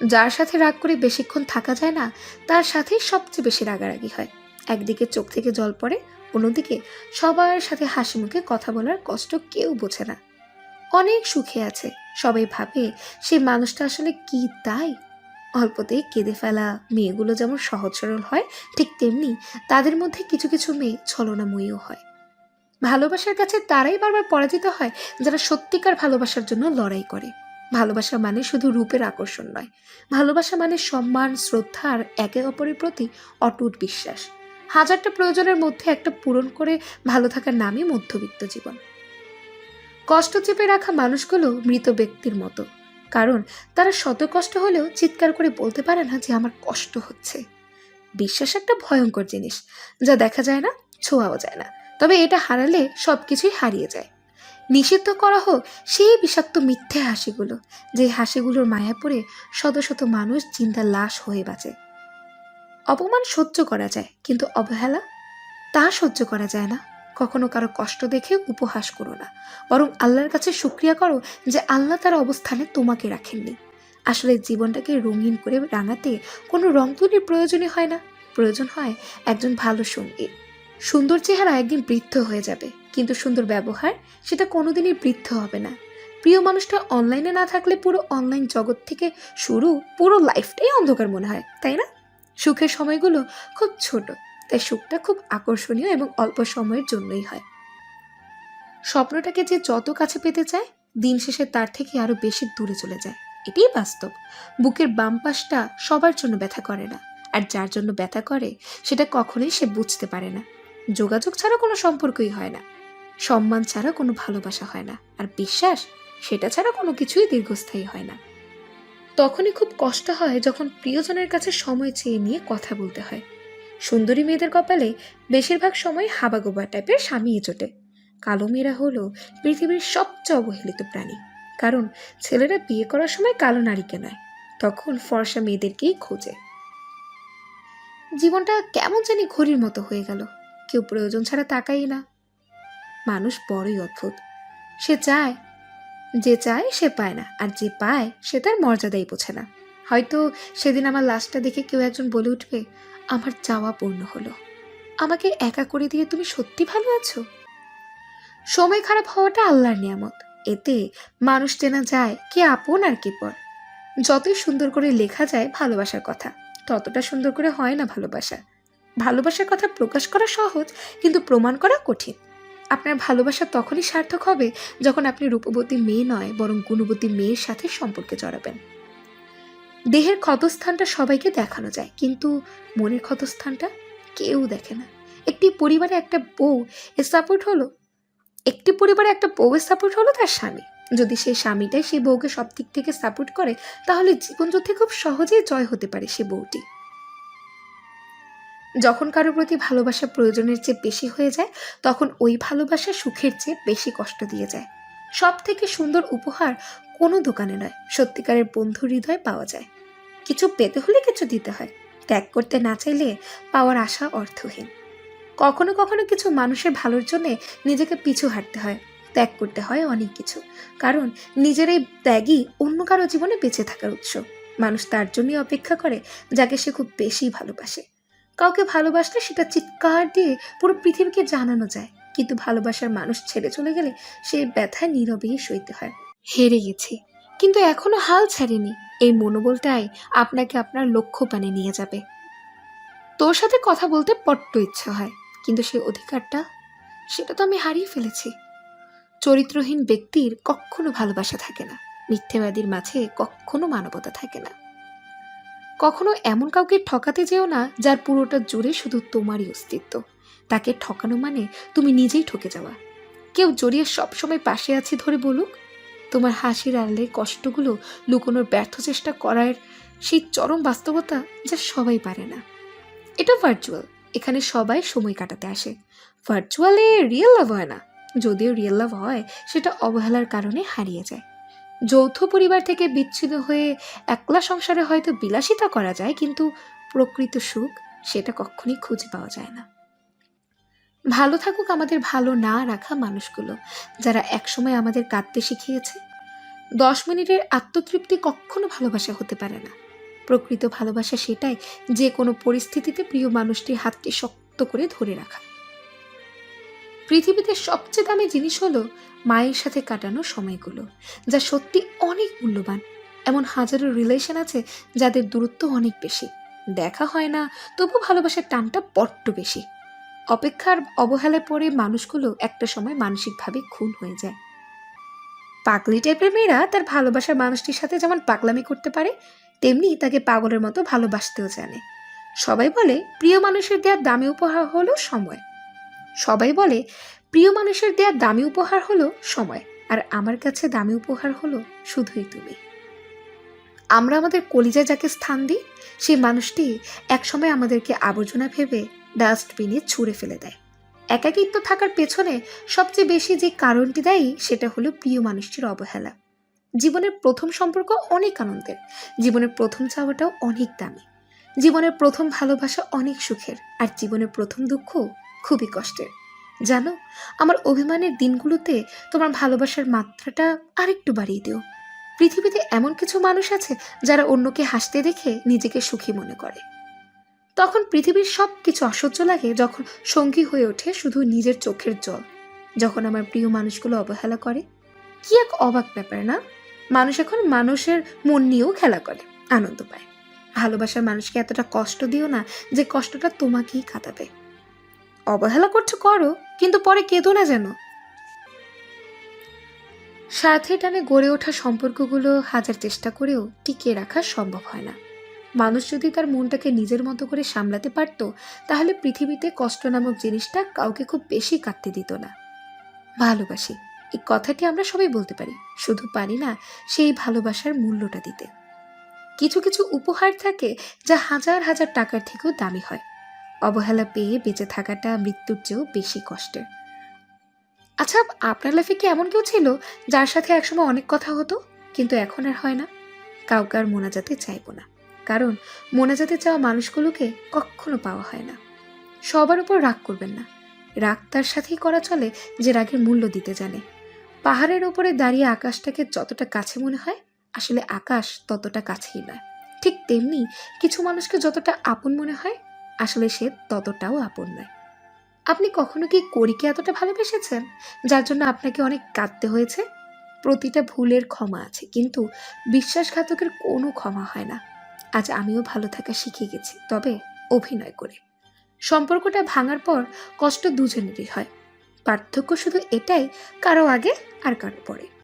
যার সাথে রাগ করে বেশিক্ষণ থাকা যায় না, তার সাথেই সবচেয়ে বেশি রাগারাগি হয়। একদিকে চোখ থেকে জল পড়ে, অন্যদিকে সবার সাথে হাসি মুখে কথা বলার কষ্ট কেউ বোঝে না। অনেক সুখে আছে, সবাই ভাবে সেই মানুষটা আসলে কি তাই? অল্পতেই কেঁদে ফেলা মেয়েগুলো যেমন সহজ সরল হয়, ঠিক তেমনি তাদের মধ্যে কিছু কিছু মেয়ে ছলনাময়ীও হয়। ভালোবাসার কাছে তারাই বারবার পরাজিত হয়, যারা সত্যিকার ভালোবাসার জন্য লড়াই করে। ভালোবাসা মানে শুধু রূপের আকর্ষণ নয়। ভালোবাসা মানে সম্মান, শ্রদ্ধা আর একে অপরের প্রতি অটুট বিশ্বাস। হাজারটা প্রয়োজনের মধ্যে একটা পূরণ করে ভালো থাকার নামই মধ্যবিত্ত জীবন। কষ্ট চেপে রাখা মানুষগুলো মৃত ব্যক্তির মতো। কারণ তারা শত কষ্ট হলেও চিৎকার করে বলতে পারে না যে আমার কষ্ট হচ্ছে। বিশ্বাস একটা ভয়ঙ্কর জিনিস, যা দেখা যায় না, ছোঁয়াও যায় না। তবে এটা হারালে সব কিছুই হারিয়ে যায়। নিষিদ্ধ করা হোক, সেই বিষাক্ত মিথ্যে হাসিগুলো, যে হাসিগুলোর মায়া পড়ে শত শত মানুষ চিন্তার লাশ হয়ে বাঁচে। অপমান সহ্য করা যায়, কিন্তু অবহেলা? তা সহ্য করা যায় না। কখনো কারও কষ্ট দেখে উপহাস করো না। বরং আল্লাহর কাছে শুক্রিয়া করো যে আল্লাহ তার অবস্থানে তোমাকে রাখেননি। আসলে জীবনটাকে রঙিন করে রাঙাতে কোনো রং তুলির প্রয়োজনই হয় না। প্রয়োজন হয় একজন ভালো সঙ্গী। সুন্দর চেহারা একদিন বৃদ্ধ হয়ে যাবে। কিন্তু সুন্দর ব্যবহার, সেটা কোনোদিনই বৃদ্ধ হবে না। প্রিয় মানুষটা অনলাইনে না থাকলে পুরো অনলাইন জগৎ থেকে শুরু পুরো লাইফটাই অন্ধকার মনে হয়, তাই না? সুখের সময়গুলো খুব ছোট, তাই সুখটা খুব আকর্ষণীয় এবং অল্প সময়ের জন্যই হয়। স্বপ্নটাকে যে যত কাছে পেতে চায়, দিন শেষে তার থেকে আরও বেশি দূরে চলে যায়। এটাই বাস্তব। বুকের বাম পাশটা সবার জন্য ব্যথা করে না, আর যার জন্য ব্যথা করে, সেটা কখনোই সে বুঝতে পারে না। যোগাযোগ ছাড়া কোনো সম্পর্কই হয় না। সম্মান ছাড়া কোনো ভালোবাসা হয় না, আর বিশ্বাস সেটা ছাড়া কোনো কিছুই দীর্ঘস্থায়ী হয় না। তখনই খুব কষ্ট হয় যখন প্রিয়জনের কাছে সময় চেয়ে নিয়ে কথা বলতে হয়। সুন্দরী মেয়েদের কপালে বেশিরভাগ সময় হাবাগোবা টাইপের স্বামী জোটে। কালো মেয়েরা হলো পৃথিবীর সবচেয়ে অবহেলিত প্রাণী। কারণ ছেলেরা বিয়ে করার সময় কালো নারীকে নয়, তখন ফর্সা মেয়েদেরকেই খোঁজে। জীবনটা কেমন জানি ঘড়ির মতো হয়ে গেল, কেউ প্রয়োজন ছাড়া তাকাই না। মানুষ বড়ই অদ্ভুত। সে চায়, যে চায় সে পায় না, আর যে পায় সে তার মর্যাদাই বোঝে না। হয়তো সেদিন আমার লাশটা দেখে কেউ একজন বলে উঠবে, আমার চাওয়া পূর্ণ হলো। আমাকে একা করে দিয়ে তুমি সত্যি ভালো আছো? সময় খারাপ হওয়াটা আল্লাহর নিয়ামত। এতে মানুষ চেনা যায় কে আপন আর কে পর। যতই সুন্দর করে লেখা যায় ভালোবাসার কথা, ততটা সুন্দর করে হয় না ভালোবাসা। ভালোবাসার কথা প্রকাশ করা সহজ, কিন্তু প্রমাণ করা কঠিন। আপনার ভালোবাসা তখনই সার্থক হবে যখন আপনি রূপবতী মেয়ে নয়, বরং গুণবতী মেয়ের সাথে সম্পর্কে জড়াবেন। দেহের ক্ষতস্থানটা সবাইকে দেখানো যায়, কিন্তু মনের ক্ষতস্থানটা কেউ দেখে না। একটি পরিবারে একটা বউ এর সাপোর্ট হলো, একটি পরিবারে একটা বউয়ের সাপোর্ট হলো তার স্বামী। যদি সেই স্বামীটাই সেই বউকে সব দিক থেকে সাপোর্ট করে, তাহলে জীবনযুদ্ধে খুব সহজেই জয় হতে পারে সে বউটি। যখন কারোর প্রতি ভালোবাসা প্রয়োজনের চেয়ে বেশি হয়ে যায়, তখন ওই ভালোবাসা সুখের চেয়ে বেশি কষ্ট দিয়ে যায়। সব থেকে সুন্দর উপহার কোনো দোকানে নয়, সত্যিকারের বন্ধু হৃদয় পাওয়া যায়। কিছু পেতে হলে কিছু দিতে হয়, ত্যাগ করতে না চাইলে পাওয়ার আশা অর্থহীন। কখনো কখনো কিছু মানুষের ভালোর জন্যে নিজেকে পিছু হাঁটতে হয়, ত্যাগ করতে হয় অনেক কিছু। কারণ নিজের এই ত্যাগই অন্য কারও জীবনে বেঁচে থাকার উৎস। মানুষ তার জন্যই অপেক্ষা করে যাকে সে খুব বেশি ভালোবাসে। কাউকে ভালোবাসলে সেটা চিৎকার দিয়ে পুরো পৃথিবীকে জানানো যায়। কিন্তু ভালোবাসার মানুষ ছেড়ে চলে গেলে সেই ব্যথা নীরবেই সইতে হয়। হেরে গেছি। কিন্তু এখনও হাল ছাড়িনি। এই মনোবলটাই আপনাকে আপনার লক্ষ্য পানে নিয়ে যাবে। তোর সাথে কথা বলতে বড্ড ইচ্ছা হয়, কিন্তু সেই অধিকারটা, সেটা তো আমি হারিয়ে ফেলেছি। চরিত্রহীন ব্যক্তির কখনো ভালোবাসা থাকে না। মিথ্যেবাদীর মাঝে কখনো মানবতা থাকে না। কখনো এমন কাউকে ঠকাতে যেও না যার পুরোটা জুড়ে শুধু তোমারই অস্তিত্ব। তাকে ঠকানো মানে তুমি নিজেই ঠকে যাওয়া। কেউ জড়িয়ে সবসময় পাশে আছি ধরে বলুক। তোমার হাসির আড়লে কষ্টগুলো লুকোনোর ব্যর্থ চেষ্টা করার সেই চরম বাস্তবতা যা সবাই পারে না। এটা ভার্চুয়াল এখানে সবাই সময় কাটাতে আসে। ভার্চুয়ালে রিয়েল লাভ হয় না। যদিও রিয়েল লাভ হয়, সেটা অবহেলার কারণে হারিয়ে যায়। যৌথ পরিবার থেকে বিচ্ছিন্ন হয়ে একলা সংসারে হয়তো বিলাসিতা করা যায়, কিন্তু প্রকৃত সুখ সেটা কখনই খুঁজে পাওয়া যায় না। ভালো থাকুক আমাদের ভালো না রাখা মানুষগুলো, যারা একসময় আমাদের কাঁদতে শিখিয়েছে। দশ মিনিটের আত্মতৃপ্তি কখনো ভালোবাসা হতে পারে না। প্রকৃত ভালোবাসা সেটাই যে কোনো পরিস্থিতিতে প্রিয় মানুষটির হাতটি শক্ত করে ধরে রাখা। পৃথিবীতে সবচেয়ে দামি জিনিস হলো মায়ের সাথে কাটানো সময়গুলো, যা সত্যি অনেক মূল্যবান। এমন হাজারো রিলেশন আছে যাদের দূরত্ব অনেক বেশি। দেখা হয় না, তবু ভালোবাসার টানটা বড্ড বেশি। অপেক্ষার অবহেলায় পড়ে মানুষগুলো একটা সময় মানসিকভাবে খুন হয়ে যায়। পাগলি টাইপের মেয়েরা তার ভালোবাসার মানুষটির সাথে যেমন পাগলামি করতে পারে, তেমনি তাকে পাগলের মতো ভালোবাসতেও জানে। সবাই বলে, প্রিয় মানুষের দেওয়া দামি উপহার হলো সময়। সবাই বলে, প্রিয় মানুষের দেওয়া দামি উপহার হলো সময়, আর আমার কাছে দামি উপহার হলো শুধুই তুমি। আমরা আমাদের কলিজায় যাকে স্থান দিই, সেই মানুষটি একসময় আমাদেরকে আবর্জনা ভেবে ডাস্টবিনে ছুঁড়ে ফেলে দেয়। একাকিত্ব থাকার পেছনে সবচেয়ে বেশি যে কারণটি দেয়, সেটা হলো প্রিয় মানুষটির অবহেলা। জীবনের প্রথম সম্পর্ক অনেক আনন্দের, জীবনের প্রথম চাওয়াটাও অনেক দামি। জীবনের প্রথম ভালোবাসা অনেক সুখের, আর জীবনের প্রথম দুঃখ খুবই কষ্টের। জানো, আমার অভিমানের দিনগুলোতে তোমার ভালোবাসার মাত্রাটা আরেকটু বাড়িয়ে দিও। পৃথিবীতে এমন কিছু মানুষ আছে যারা অন্যকে হাসতে দেখে নিজেকে সুখী মনে করে। তখন পৃথিবীর সব কিছু অসহ্য লাগে যখন সঙ্গী হয়ে ওঠে শুধু নিজের চোখের জল। যখন আমার প্রিয় মানুষগুলো অবহেলা করে। কি এক অবাক ব্যাপার, না? মানুষ এখন মানুষের মন নিয়েও খেলা করে, আনন্দ পায়। ভালোবাসার মানুষকে এতটা কষ্ট দিও না যে কষ্টটা তোমাকেই কাটাবে অবহেলা করছ করো, কিন্তু পরে কেঁদো না যেন। স্বার্থে টানে গড়ে ওঠা সম্পর্কগুলো হাজার চেষ্টা করেও টিকিয়ে রাখা সম্ভব হয় না। মানুষ যদি তার মনটাকে নিজের মতো করে সামলাতে পারত, তাহলে পৃথিবীতে কষ্ট নামক জিনিসটা কাউকে খুব বেশি কাটতে দিত না। ভালোবাসি এই কথাটি আমরা সবাই বলতে পারি, শুধু পারি না, সেই ভালোবাসার মূল্যটা দিতে। কিছু কিছু উপহার থাকে যা হাজার হাজার টাকার থেকেও দামি হয়। অবহেলা পেয়ে বেঁচে থাকাটা মৃত্যুর চেয়েও বেশি কষ্টের। আচ্ছা আপনার লাইফে কি এমন কেউ ছিল যার সাথে একসময় অনেক কথা হতো? কিন্তু এখন আর হয় না। কাউকে আর মোনাজাতে চাইব না। কারণ মোনাজাতে চাওয়া মানুষগুলোকে কখনো পাওয়া হয় না। সবার উপর রাগ করবেন না। রাগ তার সাথেই করা চলে যে রাগের মূল্য দিতে জানে। পাহাড়ের ওপরে দাঁড়িয়ে আকাশটাকে যতটা কাছে মনে হয়, আসলে আকাশ ততটা কাছেই নয়। ঠিক তেমনি কিছু মানুষকে যতটা আপন মনে হয় আসলে সে ততটাও আপন নয়। আপনি কখনো কি করিকে এতটা ভালোবেসেছেন, যার জন্য আপনাকে অনেক কাঁদতে হয়েছে? প্রতিটা ভুলের ক্ষমা আছে, কিন্তু বিশ্বাসঘাতকের কোনো ক্ষমা হয় না। আজ আমিও ভালো থাকা শিখে গেছি, তবে অভিনয় করে। সম্পর্কটা ভাঙার পর কষ্ট দুজনেরই হয়। পার্থক্য শুধু এটাই, কারও আগে আর কারও পরে।